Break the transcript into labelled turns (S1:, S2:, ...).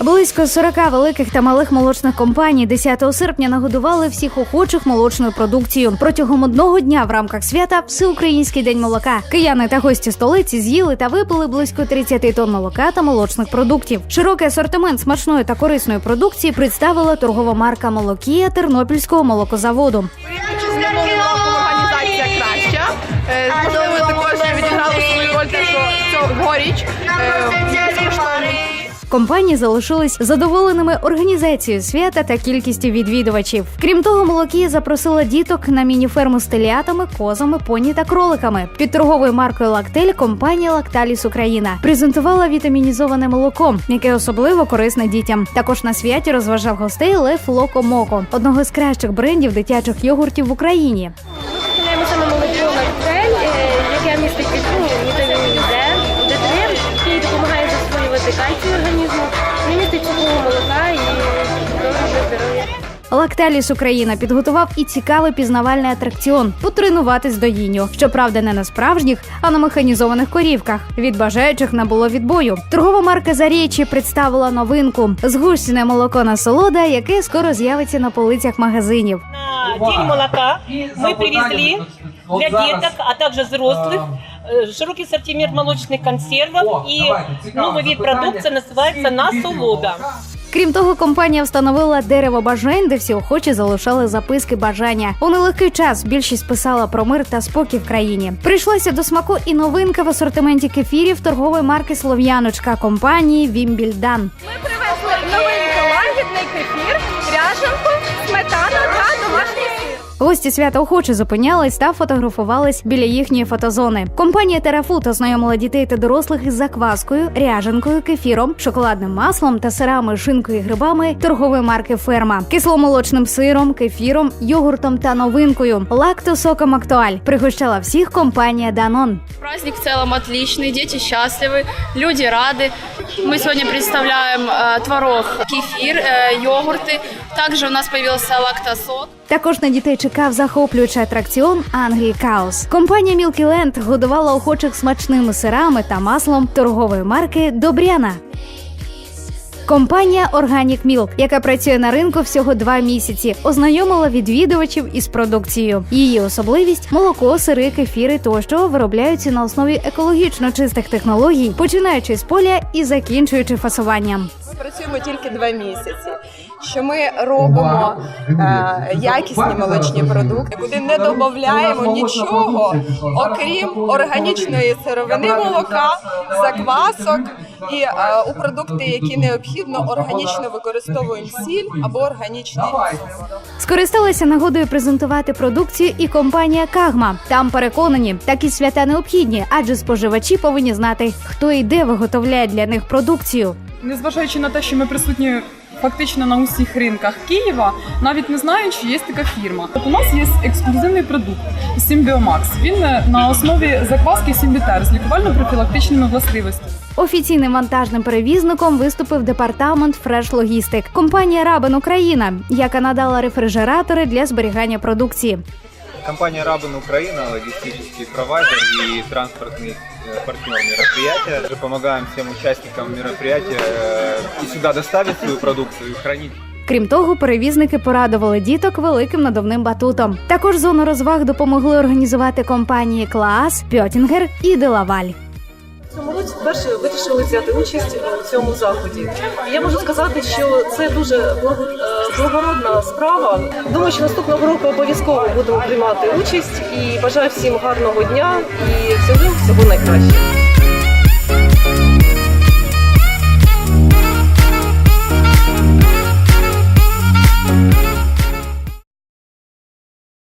S1: Близько 40 великих та малих молочних компаній 10 серпня нагодували всіх охочих молочною продукцією. Протягом одного дня в рамках свята Всеукраїнський день молока. Кияни та гості столиці з'їли та випили близько 30 тонн молока та молочних продуктів. Широкий асортимент смачної та корисної продукції представила торгова марка Молокія Тернопільського молокозаводу.
S2: Організація краща. Е, Можливо, також відіграли свою роль що цьогоріч е, безкоштовний
S1: Компанії залишились задоволеними організацією свята та кількістю відвідувачів. Крім того, молокія запросила діток на міні-ферму з телятами, козами, поні та кроликами. Під торговою маркою Лактель компанія Лакталіс Україна презентувала вітамінізоване молоко, яке особливо корисне дітям. Також на святі розважав гостей Лев Локо Моко, одного з кращих брендів дитячих йогуртів в Україні.
S3: здоров'я.
S1: Лакталіс Україна підготував і цікавий пізнавальний атракціон потренуватись доїнню. Щоправда, не на справжніх, а на механізованих корівках. Від бажаючих набуло відбою. Торгова марка Зарічі представила новинку згущене молоко насолода, яке скоро з'явиться на полицях магазинів.
S4: На День молока мы привезли для деток, а также взрослых э, широкий ассортимент молочных консервов и новый вид продукции называется «Насолода».
S1: Крім того, компанія встановила дерево бажань, де всі охочі залишали записки бажання. У нелегкий час більшість писала про мир та спокій в країні. Прийшлася до смаку і новинка в асортименті кефірів торгової марки Слов'яночка компанії Вімбільдан.
S2: Ми
S1: Гості свята охоче зупинялись та фотографувались біля їхньої фотозони. Компанія Терафуд ознайомила дітей та дорослих із закваскою, ряженкою, кефіром, шоколадним маслом та сирами, шинкою і грибами торгової марки Ферма, кисломолочним сиром, кефіром, йогуртом та новинкою лактосоком Актуаль пригощала всіх компанія Данон.
S5: Праздник в целом отличный, дети счастливы, люди рады. Мы сегодня представляем э, творог, кефир, э, йогурты. Также у нас появился лактосок.
S1: Також на дітей чекав захоплюючий атракціон Ангрі Каус. Компанія Milky Land годувала охочих смачними сирами та маслом торгової марки Добряна. Компанія Organic Milk, яка працює на ринку всього два місяці, ознайомила відвідувачів із продукцією. Її особливість молоко, сири, кефіри тощо виробляються на основі екологічно чистих технологій, починаючи з поля і закінчуючи фасуванням.
S2: Ми працюємо тільки два місяці. Що ми робимо е, якісні молочні продукти, куди не додаємо нічого, окрім органічної сировини молока, заквасок і е, у продукти, які необхідно, органічно використовуємо сіль або органічний цукор.
S1: Скористалася нагодою презентувати продукцію і компанія Кагма. Там переконані, такі свята необхідні, адже споживачі повинні знати, хто і де виготовляє для них продукцію.
S6: Незважаючи на те, що ми присутні фактично на усіх ринках Києва, навіть не знаючи, є така фірма. От у нас є ексклюзивний продукт Сімбіомакс. Він е, на основі закваски Сімбітер з лікувально-профілактичними властивостями.
S1: Офіційним вантажним перевізником виступив департамент Fresh Logistic. Компанія Рабен Україна, яка надала рефрижератори для зберігання продукції.
S7: Компания Рабан Украина, логистический провайдер и транспортный э, партнер мероприятия. Мы помогаем всем участникам мероприятия э, и сюда доставить свою продукцию и хранить
S1: Крім того, перевізники порадували діток великим надувним батутом. Також зону розваг допомогли організувати компанії Клаас, Пьотінгер і Делаваль.
S8: Році вперше вирішили взяти участь у цьому заході. І я можу сказати, що це дуже е, благородна справа. Думаю, що наступного року обов'язково будемо приймати участь і бажаю всім гарного дня і всього всього найкращого.